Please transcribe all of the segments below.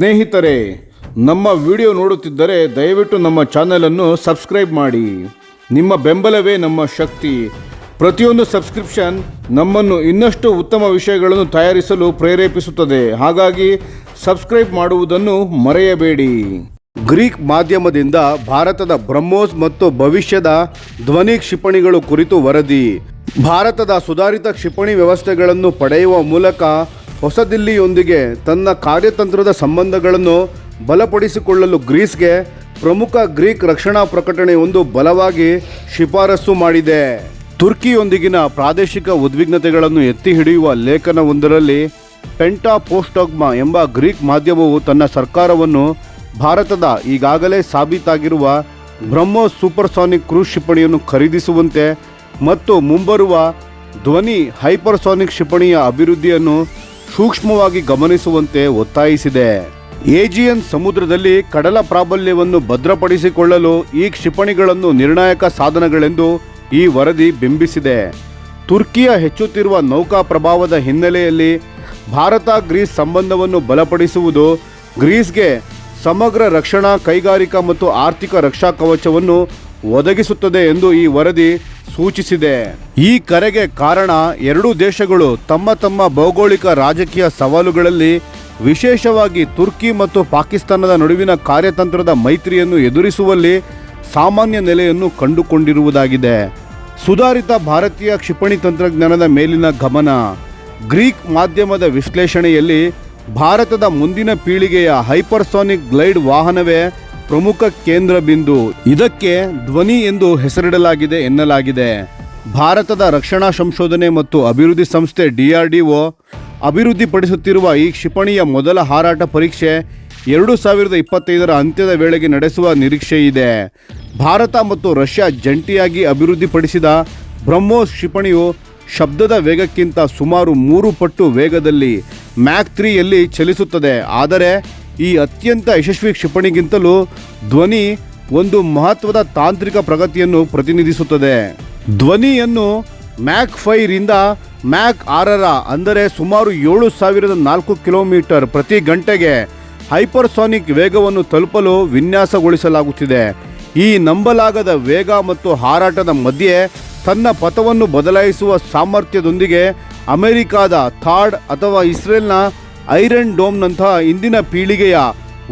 ಸ್ನೇಹಿತರೆ, ನಮ್ಮ ವಿಡಿಯೋ ನೋಡುತ್ತಿದ್ದರೆ ದಯವಿಟ್ಟು ನಮ್ಮ ಚಾನಲನ್ನು ಸಬ್ಸ್ಕ್ರೈಬ್ ಮಾಡಿ. ನಿಮ್ಮ ಬೆಂಬಲವೇ ನಮ್ಮ ಶಕ್ತಿ. ಪ್ರತಿಯೊಂದು ಸಬ್ಸ್ಕ್ರಿಪ್ಷನ್ ನಮ್ಮನ್ನು ಇನ್ನಷ್ಟು ಉತ್ತಮ ವಿಷಯಗಳನ್ನು ತಯಾರಿಸಲು ಪ್ರೇರೇಪಿಸುತ್ತದೆ. ಹಾಗಾಗಿ ಸಬ್ಸ್ಕ್ರೈಬ್ ಮಾಡುವುದನ್ನು ಮರೆಯಬೇಡಿ. ಗ್ರೀಕ್ ಮಾಧ್ಯಮದಿಂದ ಭಾರತದ ಬ್ರಹ್ಮೋಸ್ ಮತ್ತು ಭವಿಷ್ಯದ ಧ್ವನಿ ಕ್ಷಿಪಣಿಗಳು ಕುರಿತು ವರದಿ. ಭಾರತದ ಸುಧಾರಿತ ಕ್ಷಿಪಣಿ ವ್ಯವಸ್ಥೆಗಳನ್ನು ಪಡೆಯುವ ಮೂಲಕ ಹೊಸದಿಲ್ಲಿಯೊಂದಿಗೆ ತನ್ನ ಕಾರ್ಯತಂತ್ರದ ಸಂಬಂಧಗಳನ್ನು ಬಲಪಡಿಸಿಕೊಳ್ಳಲು ಗ್ರೀಸ್ಗೆ ಪ್ರಮುಖ ಗ್ರೀಕ್ ರಕ್ಷಣಾ ಪ್ರಕಟಣೆಯೊಂದು ಬಲವಾಗಿ ಶಿಫಾರಸು ಮಾಡಿದೆ. ತುರ್ಕಿಯೊಂದಿಗಿನ ಪ್ರಾದೇಶಿಕ ಉದ್ವಿಗ್ನತೆಗಳನ್ನು ಎತ್ತಿ ಹಿಡಿಯುವ ಲೇಖನವೊಂದರಲ್ಲಿ ಪೆಂಟಾ ಪೋಸ್ಟೋಗ್ಮಾ ಎಂಬ ಗ್ರೀಕ್ ಮಾಧ್ಯಮವು ತನ್ನ ಸರ್ಕಾರವನ್ನು ಭಾರತದ ಈಗಾಗಲೇ ಸಾಬೀತಾಗಿರುವ ಬ್ರಹ್ಮೋಸ್ ಸೂಪರ್ಸಾನಿಕ್ ಕ್ರೂಸ್ ಕ್ಷಿಪಣಿಯನ್ನು ಖರೀದಿಸುವಂತೆ ಮತ್ತು ಮುಂಬರುವ ಧ್ವನಿ ಹೈಪರ್ಸಾನಿಕ್ ಕ್ಷಿಪಣಿಯ ಅಭಿವೃದ್ಧಿಯನ್ನು ಸೂಕ್ಷ್ಮವಾಗಿ ಗಮನಿಸುವಂತೆ ಒತ್ತಾಯಿಸಿದೆ. ಏಜಿಯನ್ ಸಮುದ್ರದಲ್ಲಿ ಕಡಲ ಪ್ರಾಬಲ್ಯವನ್ನು ಭದ್ರಪಡಿಸಿಕೊಳ್ಳಲು ಈ ಕ್ಷಿಪಣಿಗಳನ್ನು ನಿರ್ಣಾಯಕ ಸಾಧನಗಳೆಂದು ಈ ವರದಿ ಬಿಂಬಿಸಿದೆ. ತುರ್ಕಿಯ ಹೆಚ್ಚುತ್ತಿರುವ ನೌಕಾ ಪ್ರಭಾವದ ಹಿನ್ನೆಲೆಯಲ್ಲಿ ಭಾರತ ಗ್ರೀಸ್ ಸಂಬಂಧವನ್ನು ಬಲಪಡಿಸುವುದು, ಗ್ರೀಸ್ಗೆ ಸಮಗ್ರ ರಕ್ಷಣಾ, ಕೈಗಾರಿಕಾ ಮತ್ತು ಆರ್ಥಿಕ ರಕ್ಷಾ ಕವಚವನ್ನು ಒದಗಿಸುತ್ತದೆ ಎಂದು ಈ ವರದಿ ಸೂಚಿಸಿದೆ. ಈ ಕರೆಗೆ ಕಾರಣ ಎರಡೂ ದೇಶಗಳು ತಮ್ಮ ತಮ್ಮ ಭೌಗೋಳಿಕ ರಾಜಕೀಯ ಸವಾಲುಗಳಲ್ಲಿ ವಿಶೇಷವಾಗಿ ತುರ್ಕಿ ಮತ್ತು ಪಾಕಿಸ್ತಾನದ ನಡುವಿನ ಕಾರ್ಯತಂತ್ರದ ಮೈತ್ರಿಯನ್ನು ಎದುರಿಸುವಲ್ಲಿ ಸಾಮಾನ್ಯ ನೆಲೆಯನ್ನು ಕಂಡುಕೊಂಡಿರುವುದಾಗಿದೆ. ಸುಧಾರಿತ ಭಾರತೀಯ ಕ್ಷಿಪಣಿ ತಂತ್ರಜ್ಞಾನದ ಮೇಲಿನ ಗಮನ. ಗ್ರೀಕ್ ಮಾಧ್ಯಮದ ವಿಶ್ಲೇಷಣೆಯಲ್ಲಿ ಭಾರತದ ಮುಂದಿನ ಪೀಳಿಗೆಯ ಹೈಪರ್ಸಾನಿಕ್ ಗ್ಲೈಡ್ ವಾಹನವೇ ಪ್ರಮುಖ ಕೇಂದ್ರ ಬಿಂದು. ಇದಕ್ಕೆ ಧ್ವನಿ ಎಂದು ಹೆಸರಿಡಲಾಗಿದೆ ಎನ್ನಲಾಗಿದೆ. ಭಾರತದ ರಕ್ಷಣಾ ಸಂಶೋಧನೆ ಮತ್ತು ಅಭಿವೃದ್ಧಿ ಸಂಸ್ಥೆ ಡಿಆರ್ಡಿಒ ಅಭಿವೃದ್ಧಿಪಡಿಸುತ್ತಿರುವ ಈ ಕ್ಷಿಪಣಿಯ ಮೊದಲ ಹಾರಾಟ ಪರೀಕ್ಷೆ ಎರಡು ಸಾವಿರದ ಇಪ್ಪತ್ತೈದರ ಅಂತ್ಯದ ವೇಳೆಗೆ ನಡೆಸುವ ನಿರೀಕ್ಷೆ ಇದೆ. ಭಾರತ ಮತ್ತು ರಷ್ಯಾ ಜಂಟಿಯಾಗಿ ಅಭಿವೃದ್ಧಿಪಡಿಸಿದ ಬ್ರಹ್ಮೋಸ್ ಕ್ಷಿಪಣಿಯು ಶಬ್ದದ ವೇಗಕ್ಕಿಂತ ಸುಮಾರು ಮೂರು ಪಟ್ಟು ವೇಗದಲ್ಲಿ ಮ್ಯಾಕ್ ತ್ರೀಯಲ್ಲಿ ಚಲಿಸುತ್ತದೆ. ಆದರೆ ಈ ಅತ್ಯಂತ ಯಶಸ್ವಿ ಕ್ಷಿಪಣಿಗಿಂತಲೂ ಧ್ವನಿ ಒಂದು ಮಹತ್ವದ ತಾಂತ್ರಿಕ ಪ್ರಗತಿಯನ್ನು ಪ್ರತಿನಿಧಿಸುತ್ತದೆ. ಧ್ವನಿಯನ್ನು ಮ್ಯಾಕ್ ಫೈರಿಂದ ಮ್ಯಾಕ್ ಆರರ ಅಂದರೆ ಸುಮಾರು ಏಳು ಸಾವಿರದ ನಾಲ್ಕು ಕಿಲೋಮೀಟರ್ ಪ್ರತಿ ಗಂಟೆಗೆ ಹೈಪರ್ಸಾನಿಕ್ ವೇಗವನ್ನು ತಲುಪಲು ವಿನ್ಯಾಸಗೊಳಿಸಲಾಗುತ್ತಿದೆ. ಈ ನಂಬಲಾಗದ ವೇಗ ಮತ್ತು ಹಾರಾಟದ ಮಧ್ಯೆ ತನ್ನ ಪಥವನ್ನು ಬದಲಾಯಿಸುವ ಸಾಮರ್ಥ್ಯದೊಂದಿಗೆ ಅಮೆರಿಕಾದ ಥಾರ್ಡ್ ಅಥವಾ ಇಸ್ರೇಲ್ನ ಐರನ್ ಡೋಮ್ನಂತಹ ಇಂದಿನ ಪೀಳಿಗೆಯ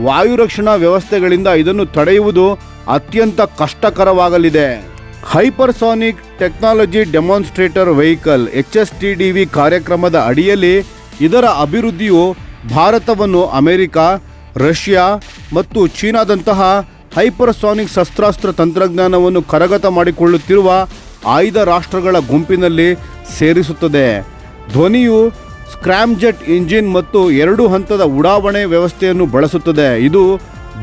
ವಾಯುರಕ್ಷಣಾ ವ್ಯವಸ್ಥೆಗಳಿಂದ ಇದನ್ನು ತಡೆಯುವುದು ಅತ್ಯಂತ ಕಷ್ಟಕರವಾಗಲಿದೆ. Hypersonic technology demonstrator vehicle H S T D V ಕಾರ್ಯಕ್ರಮದ ಅಡಿಯಲ್ಲಿ ಇದರ ಅಭಿವೃದ್ಧಿಯು ಭಾರತವನ್ನು ಅಮೆರಿಕ, ರಷ್ಯಾ ಮತ್ತು ಚೀನಾದಂತಹ ಹೈಪರ್ಸಾನಿಕ್ ಶಸ್ತ್ರಾಸ್ತ್ರ ತಂತ್ರಜ್ಞಾನವನ್ನು ಕರಗತ ಮಾಡಿಕೊಳ್ಳುತ್ತಿರುವ ಆಯ್ದ ರಾಷ್ಟ್ರಗಳ ಗುಂಪಿನಲ್ಲಿ ಸೇರಿಸುತ್ತದೆ. ಧ್ವನಿಯು ಸ್ಕ್ರಾಮ್ಜೆಟ್ ಇಂಜಿನ್ ಮತ್ತು ಎರಡು ಹಂತದ ಉಡಾವಣೆ ವ್ಯವಸ್ಥೆಯನ್ನು ಬಳಸುತ್ತದೆ. ಇದು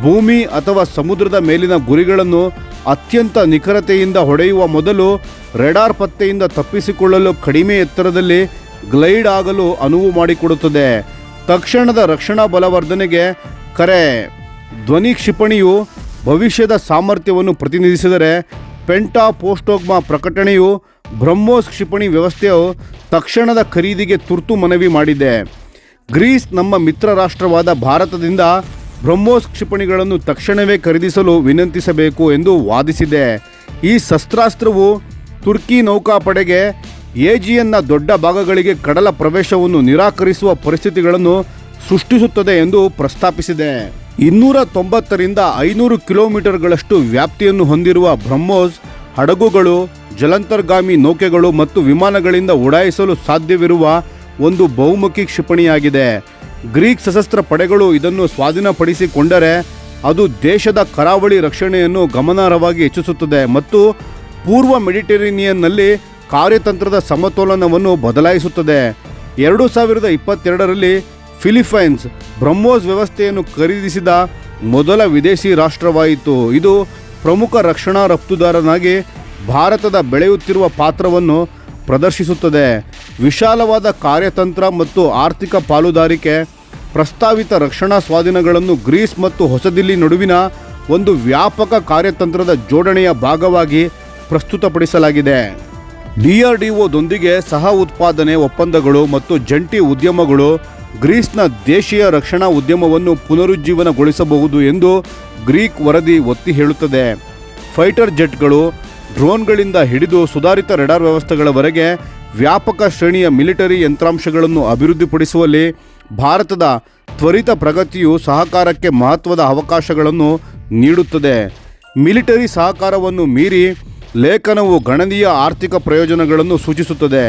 ಭೂಮಿ ಅಥವಾ ಸಮುದ್ರದ ಮೇಲಿನ ಗುರಿಗಳನ್ನು ಅತ್ಯಂತ ನಿಖರತೆಯಿಂದ ಹೊಡೆಯುವ ಮೊದಲು ರೆಡಾರ್ ಪತ್ತೆಯಿಂದ ತಪ್ಪಿಸಿಕೊಳ್ಳಲು ಕಡಿಮೆ ಎತ್ತರದಲ್ಲಿ ಗ್ಲೈಡ್ ಆಗಲು ಅನುವು ಮಾಡಿಕೊಡುತ್ತದೆ. ತಕ್ಷಣದ ರಕ್ಷಣಾ ಬಲವರ್ಧನೆಗೆ ಕರೆ. ಧ್ವನಿ ಕ್ಷಿಪಣಿಯು ಭವಿಷ್ಯದ ಸಾಮರ್ಥ್ಯವನ್ನು ಪ್ರತಿನಿಧಿಸಿದರೆ ಪೆಂಟಾ ಪೋಸ್ಟೋಗ್ಮಾ ಪ್ರಕಟಣೆಯು ಬ್ರಹ್ಮೋಸ್ ಕ್ಷಿಪಣಿ ವ್ಯವಸ್ಥೆಯು ತಕ್ಷಣದ ಖರೀದಿಗೆ ತುರ್ತು ಮನವಿ ಮಾಡಿದೆ. ಗ್ರೀಸ್ ನಮ್ಮ ಮಿತ್ರ ರಾಷ್ಟ್ರವಾದ ಭಾರತದಿಂದ ಬ್ರಹ್ಮೋಸ್ ಕ್ಷಿಪಣಿಗಳನ್ನು ತಕ್ಷಣವೇ ಖರೀದಿಸಲು ವಿನಂತಿಸಬೇಕು ಎಂದು ವಾದಿಸಿದೆ. ಈ ಶಸ್ತ್ರಾಸ್ತ್ರವು ತುರ್ಕಿ ನೌಕಾಪಡೆಗೆ ಎಜಿಯನ್ನ ದೊಡ್ಡ ಭಾಗಗಳಿಗೆ ಕಡಲ ಪ್ರವೇಶವನ್ನು ನಿರಾಕರಿಸುವ ಪರಿಸ್ಥಿತಿಗಳನ್ನು ಸೃಷ್ಟಿಸುತ್ತದೆ ಎಂದು ಪ್ರಸ್ತಾಪಿಸಿದೆ. ಇನ್ನೂರ ತೊಂಬತ್ತರಿಂದ ಐನೂರು ಕಿಲೋಮೀಟರ್ಗಳಷ್ಟು ವ್ಯಾಪ್ತಿಯನ್ನು ಹೊಂದಿರುವ ಬ್ರಹ್ಮೋಸ್ ಹಡಗುಗಳು ಜಲಂತರ್ಗಾಮಿ ನೌಕೆಗಳು ಮತ್ತು ವಿಮಾನಗಳಿಂದ ಉಡಾಯಿಸಲು ಸಾಧ್ಯವಿರುವ ಒಂದು ಬಹುಮುಖಿ ಕ್ಷಿಪಣಿಯಾಗಿದೆ. ಗ್ರೀಕ್ ಸಶಸ್ತ್ರ ಪಡೆಗಳು ಇದನ್ನು ಸ್ವಾಧೀನಪಡಿಸಿಕೊಂಡರೆ ಅದು ದೇಶದ ಕರಾವಳಿ ರಕ್ಷಣೆಯನ್ನು ಗಮನಾರ್ಹವಾಗಿ ಹೆಚ್ಚಿಸುತ್ತದೆ ಮತ್ತು ಪೂರ್ವ ಮೆಡಿಟರೇನಿಯನ್ನಲ್ಲಿ ಕಾರ್ಯತಂತ್ರದ ಸಮತೋಲನವನ್ನು ಬದಲಾಯಿಸುತ್ತದೆ. ಎರಡು ಸಾವಿರದ ಇಪ್ಪತ್ತೆರಡರಲ್ಲಿ ಫಿಲಿಪೈನ್ಸ್ ಬ್ರಹ್ಮೋಸ್ ವ್ಯವಸ್ಥೆಯನ್ನು ಖರೀದಿಸಿದ ಮೊದಲ ವಿದೇಶಿ ರಾಷ್ಟ್ರವಾಯಿತು. ಇದು ಪ್ರಮುಖ ರಕ್ಷಣಾ ರಫ್ತುದಾರನಾಗಿ ಭಾರತದ ಬೆಳೆಯುತ್ತಿರುವ ಪಾತ್ರವನ್ನು ಪ್ರದರ್ಶಿಸುತ್ತದೆ. ವಿಶಾಲವಾದ ಕಾರ್ಯತಂತ್ರ ಮತ್ತು ಆರ್ಥಿಕ ಪಾಲುದಾರಿಕೆ, ಪ್ರಸ್ತಾವಿತ ರಕ್ಷಣಾ ಸ್ವಾಧೀನಗಳನ್ನು ಗ್ರೀಸ್ ಮತ್ತು ಹೊಸದಿಲ್ಲಿ ನಡುವಿನ ಒಂದು ವ್ಯಾಪಕ ಕಾರ್ಯತಂತ್ರದ ಜೋಡಣೆಯ ಭಾಗವಾಗಿ ಪ್ರಸ್ತುತಪಡಿಸಲಾಗಿದೆ. ಡಿಆರ್ಡಿಒದೊಂದಿಗೆ ಸಹ ಉತ್ಪಾದನೆ ಒಪ್ಪಂದಗಳು ಮತ್ತು ಜಂಟಿ ಉದ್ಯಮಗಳು ಗ್ರೀಸ್ನ ದೇಶೀಯ ರಕ್ಷಣಾ ಉದ್ಯಮವನ್ನು ಪುನರುಜ್ಜೀವನಗೊಳಿಸಬಹುದು ಎಂದು ಗ್ರೀಕ್ ವರದಿ ಒತ್ತಿ ಹೇಳುತ್ತದೆ. ಫೈಟರ್ ಜೆಟ್ಗಳು ಡ್ರೋನ್ಗಳಿಂದ ಹಿಡಿದು ಸುಧಾರಿತ ರೆಡಾರ್ ವ್ಯವಸ್ಥೆಗಳವರೆಗೆ ವ್ಯಾಪಕ ಶ್ರೇಣಿಯ ಮಿಲಿಟರಿ ಯಂತ್ರಾಂಶಗಳನ್ನು ಅಭಿವೃದ್ಧಿಪಡಿಸುವಲ್ಲಿ ಭಾರತದ ತ್ವರಿತ ಪ್ರಗತಿಯು ಸಹಕಾರಕ್ಕೆ ಮಹತ್ವದ ಅವಕಾಶಗಳನ್ನು ನೀಡುತ್ತದೆ. ಮಿಲಿಟರಿ ಸಹಕಾರವನ್ನು ಮೀರಿ ಲೇಖನವು ಗಣನೀಯ ಆರ್ಥಿಕ ಪ್ರಯೋಜನಗಳನ್ನು ಸೂಚಿಸುತ್ತದೆ.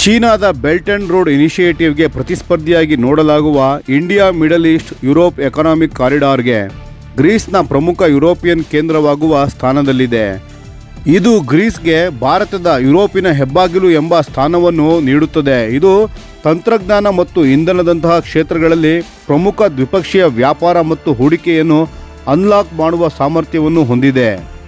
ಚೀನಾದ ಬೆಲ್ಟ್ ಆ್ಯಂಡ್ ರೋಡ್ ಇನಿಷಿಯೇಟಿವ್ಗೆ ಪ್ರತಿಸ್ಪರ್ಧಿಯಾಗಿ ನೋಡಲಾಗುವ India, Middle East, Europe economic ಕಾರಿಡಾರ್ಗೆ ಗ್ರೀಸ್ನ ಪ್ರಮುಖ ಯುರೋಪಿಯನ್ ಕೇಂದ್ರವಾಗುವ ಸ್ಥಾನದಲ್ಲಿದೆ. ಇದು ಗ್ರೀಸ್ಗೆ ಭಾರತದ ಯುರೋಪಿನ ಹೆಬ್ಬಾಗಿಲು ಎಂಬ ಸ್ಥಾನವನ್ನು ನೀಡುತ್ತದೆ. ಇದು ತಂತ್ರಜ್ಞಾನ ಮತ್ತು ಇಂಧನದಂತಹ ಕ್ಷೇತ್ರಗಳಲ್ಲಿ ಪ್ರಮುಖ ದ್ವಿಪಕ್ಷೀಯ ವ್ಯಾಪಾರ ಮತ್ತು ಹೂಡಿಕೆಯನ್ನು ಅನ್ಲಾಕ್ ಮಾಡುವ ಸಾಮರ್ಥ್ಯವನ್ನು ಹೊಂದಿದೆ.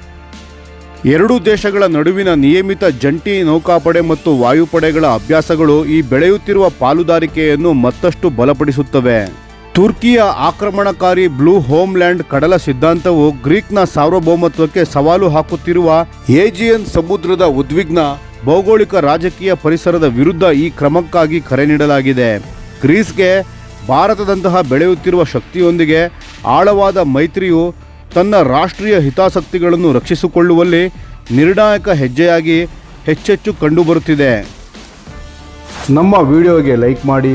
ಎರಡೂ ದೇಶಗಳ ನಡುವಿನ ನಿಯಮಿತ ಜಂಟಿ ನೌಕಾಪಡೆ ಮತ್ತು ವಾಯುಪಡೆಗಳ ಅಭ್ಯಾಸಗಳು ಈ ಬೆಳೆಯುತ್ತಿರುವ ಪಾಲುದಾರಿಕೆಯನ್ನು ಮತ್ತಷ್ಟು ಬಲಪಡಿಸುತ್ತವೆ. ತುರ್ಕಿಯ ಆಕ್ರಮಣಕಾರಿ ಬ್ಲೂ ಹೋಮ್ಲ್ಯಾಂಡ್ ಕಡಲ ಸಿದ್ಧಾಂತವು ಗ್ರೀಕ್ನ ಸಾರ್ವಭೌಮತ್ವಕ್ಕೆ ಸವಾಲು ಹಾಕುತ್ತಿರುವ ಏಜಿಯನ್ ಸಮುದ್ರದ ಉದ್ವಿಗ್ನ ಭೌಗೋಳಿಕ ರಾಜಕೀಯ ಪರಿಸರದ ವಿರುದ್ಧ ಈ ಕ್ರಮಕ್ಕಾಗಿ ಕರೆ ನೀಡಲಾಗಿದೆ. ಗ್ರೀಸ್ಗೆ ಭಾರತದಂತಹ ಬೆಳೆಯುತ್ತಿರುವ ಶಕ್ತಿಯೊಂದಿಗೆ ಆಳವಾದ ಮೈತ್ರಿಯು ತನ್ನ ರಾಷ್ಟ್ರೀಯ ಹಿತಾಸಕ್ತಿಗಳನ್ನು ರಕ್ಷಿಸಿಕೊಳ್ಳುವಲ್ಲಿ ನಿರ್ಣಾಯಕ ಹೆಜ್ಜೆಯಾಗಿ ಹೆಚ್ಚೆಚ್ಚು ಕಂಡುಬರುತ್ತಿದೆ. ನಮ್ಮ ವಿಡಿಯೋಗೆ ಲೈಕ್ ಮಾಡಿ